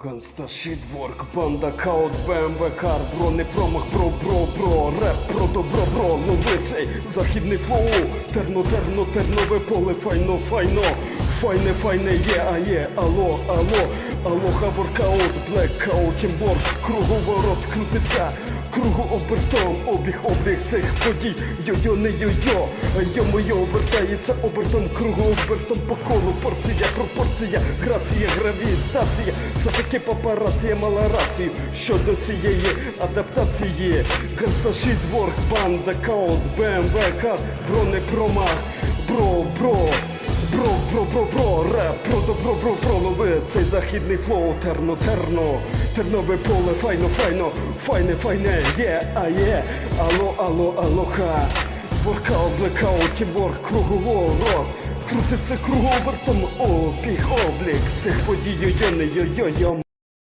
Ганста Шітворк, банда каут, БМВ кар, бро, не промах, бро, бро, бро, реп, про добро, бро, лови цей західний флоу, терно, терно, тернове поле, файно, файно, файне, файне є, а є, алло, алло, алоха, воркаут, блекаут, тімбор, круговорот крутиться, кругу обертом, обіг, облік цих подій, йо-йо, не йо-йо, йо-моє обертається обертом, кругу обертом по колу, порція, пропорція, грація, гравітація, все-таки папарація мала рацію. Щодо цієї адаптації. Гансташі дворк, банда, каут, БМВ, кар, бро, не промах, бро, бро. Бро, бро, реп, про добро, про пролови цей західний флоу, терно, терно, тернове поле, файно, файно, файне, файне, є, а є, алло, алло, алоха, воркаут, блекаут, тімворк, круговорот, крутиться круговертом, опіх, облік цих подій, йо-йо, йо йо-йо,